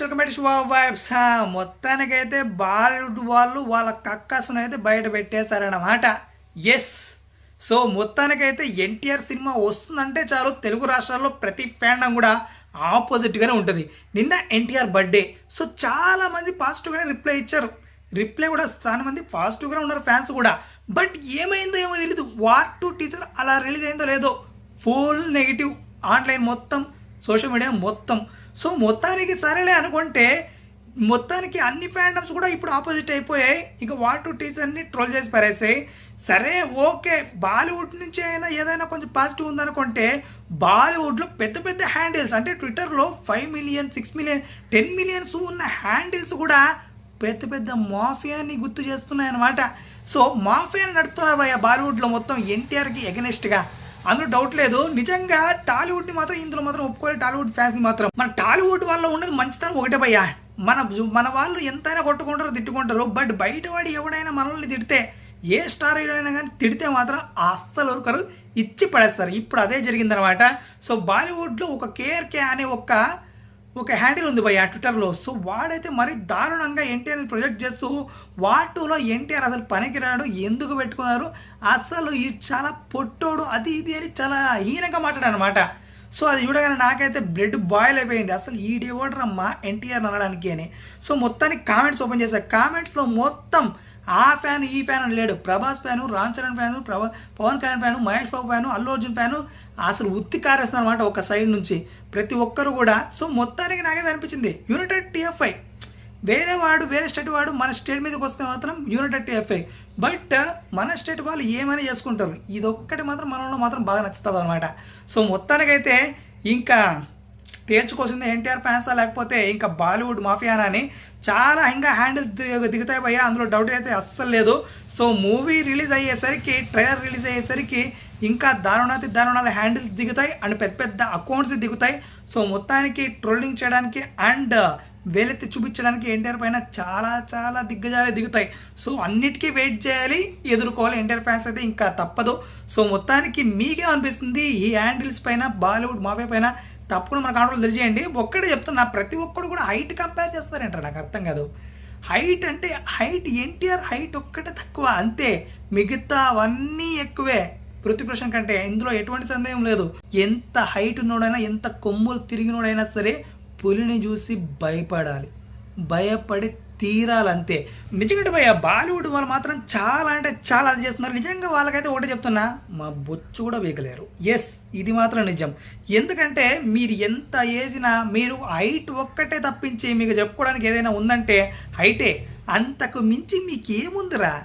Guys welcome to Shubha vibes మొత్తానికైతే బాలీవుడ్ వాళ్ళు వాళ్ళ కక్కసును అయితే బయట పెట్టేశారన్నమాట. ఎస్ సో మొత్తానికైతే ఎన్టీఆర్ సినిమా వస్తుందంటే చాలు తెలుగు రాష్ట్రాల్లో ప్రతి ఫ్యాన్ కూడా ఆపోజిట్గానే ఉంటుంది. నిన్న ఎన్టీఆర్ బర్త్డే. సో చాలామంది పాజిటివ్గానే రిప్లై ఇచ్చారు. రిప్లై కూడా చాలా మంది పాజిటివ్గానే ఉన్నారు ఫ్యాన్స్ కూడా. బట్ ఏమైందో ఏమో తెలియదు వార్ టూ టీజర్ అలా రిలీజ్ అయిందో లేదో ఫుల్ నెగిటివ్. ఆన్లైన్ మొత్తం సోషల్ మీడియా మొత్తం. సో మొత్తానికి సరేలే అనుకుంటే మొత్తానికి అన్ని ఫ్యాండమ్స్ కూడా ఇప్పుడు ఆపోజిట్ అయిపోయాయి. ఇక వాట్ టు ట్రోల్ చేసి పారేసాయి. సరే ఓకే. బాలీవుడ్ నుంచి అయినా ఏదైనా కొంచెం పాజిటివ్ ఉందనుకుంటే బాలీవుడ్లో పెద్ద పెద్ద హ్యాండిల్స్ అంటే ట్విట్టర్లో five million six million ten millions ఉన్న హ్యాండిల్స్ కూడా పెద్ద పెద్ద మాఫియాని గుర్తు చేస్తున్నాయన్నమాట. సో మాఫియాని నడుపుతున్నారు భయ్య బాలీవుడ్లో మొత్తం ఎన్టీఆర్కి ఎగనెస్ట్గా అందులో డౌట్ లేదు. నిజంగా టాలీవుడ్ని మాత్రం ఇందులో మాత్రం ఒప్పుకోవాలి టాలీవుడ్ ఫ్యాన్స్ని మాత్రం. మన టాలీవుడ్ వల్ల ఉన్నది మంచితనం ఒకటే భయ్యా. మన మన వాళ్ళు ఎంతైనా కొట్టుకుంటారో తిట్టుకుంటారు బట్ బయటవాడు ఎవడైనా మనల్ని తిడితే ఏ స్టార్ హీరో అయినా కానీ తిడితే మాత్రం అస్సలు ఒకరు ఇచ్చి పడేస్తారు. ఇప్పుడు అదే జరిగిందనమాట సో బాలీవుడ్లో ఒక కేఆర్కే అనే ఒక ఒక హ్యాండిల్ ఉంది భయ్య ట్విట్టర్లో. సో వాడైతే మరీ దారుణంగా ఎన్టీఆర్ని ప్రొజెక్ట్ చేస్తూ వాటూలో ఎన్టీఆర్ అసలు పనికిరాడు ఎందుకు పెట్టుకున్నారు అసలు ఈ చాలా పొట్టోడు అది ఇది అని చాలా హీనంగా మాట్లాడాడు అనమాట సో అది చూడగానే నాకైతే బ్లడ్ బాయిల్ అయిపోయింది. అసలు ఈ డివోటర్ అమ్మ ఎన్టీఆర్ అనడానికి అని. సో మొత్తానికి కామెంట్స్ ఓపెన్ చేశా. కామెంట్స్లో మొత్తం ఆ ఫ్యాన్ ఈ ఫ్యాన్ అని లేడు. ప్రభాస్ ఫ్యాను రామ్ చరణ్ ఫ్యాను ప్రభా Pawan Kalyan fan Mahesh Babu fan Allu Arjun fan అసలు ఉత్తి కారేస్తున్నారు అనమాట ఒక సైడ్ నుంచి. ప్రతి ఒక్కరు కూడా సో మొత్తానికి నాకైతే అనిపించింది యునైటెడ్ టీఎఫ్ఐ వేరే వాడు వేరే స్టేట్ వాడు మన స్టేట్ మీదకి వస్తే మాత్రం యునైటెడ్ టీఎఫ్ఐ బట్ మన స్టేట్ వాళ్ళు ఏమైనా చేసుకుంటారు. ఇది ఒక్కటి మాత్రం మనలో మాత్రం బాగా నచ్చుతుంది అనమాట సో మొత్తానికైతే ఇంకా తేల్చుకోసింది ఎన్టీఆర్ ఫ్యాన్సా లేకపోతే ఇంకా బాలీవుడ్ మాఫియానా అని? చాలా ఇంకా హ్యాండిల్స్ దిగుతాయి భయ్యా. అందులో డౌట్ అయితే అస్సలు లేదు. సో మూవీ రిలీజ్ అయ్యేసరికి ట్రైలర్ రిలీజ్ అయ్యేసరికి ఇంకా దారుణాతి దారుణాల హ్యాండిల్స్ దిగుతాయి అండ్ పెద్ద పెద్ద అకౌంట్స్ దిగుతాయి. సో మొత్తానికి ట్రోలింగ్ చేయడానికి అండ్ వేలెత్తి చూపించడానికి ఎన్టీఆర్ పైన చాలా చాలా దిగ్గజాలే దిగుతాయి. సో అన్నిటికీ వెయిట్ చేయాలి. ఎదుర్కోవాలి. ఎన్టీఆర్ ఫ్యాన్స్ అయితే ఇంకా తప్పదు. సో మొత్తానికి మీకేమనిపిస్తుంది ఈ హ్యాండిల్స్ పైన బాలీవుడ్ మాఫియా పైన తప్పకుండా మన కాంట్రోల్ తెలియజేయండి. ఒక్కడే చెప్తున్నా ప్రతి ఒక్కడు కూడా హైట్ కంపేర్ చేస్తారంట నాకు అర్థం కాదు. హైట్ అంటే హైట్ ఎన్టీఆర్ హైట్ ఒక్కటే తక్కువ. అంతే. మిగతా అవన్నీ ఎక్కువే పృథ్వీకృష్ణ కంటే ఇందులో ఎటువంటి సందేహం లేదు. ఎంత హైట్ ఉన్నోడైనా ఎంత కొమ్ములు తిరిగినోడైనా సరే పులిని చూసి భయపడాలి. భయపడి తీరాలంతే. నిజంగా భయ బాలీవుడ్ వాళ్ళు మాత్రం చాలా అంటే చాలా అది చేస్తున్నారు. నిజంగా వాళ్ళకైతే ఒకటే చెప్తున్నా మా బొచ్చు కూడా వేయగలేరు ఎస్ ఇది మాత్రం నిజం. ఎందుకంటే మీరు ఎంత ఏజినా మీరు హైట్ ఒక్కటే తప్పించి మీకు చెప్పుకోవడానికి ఏదైనా ఉందంటే హైటే. అంతకు మించి మీకేముందిరా?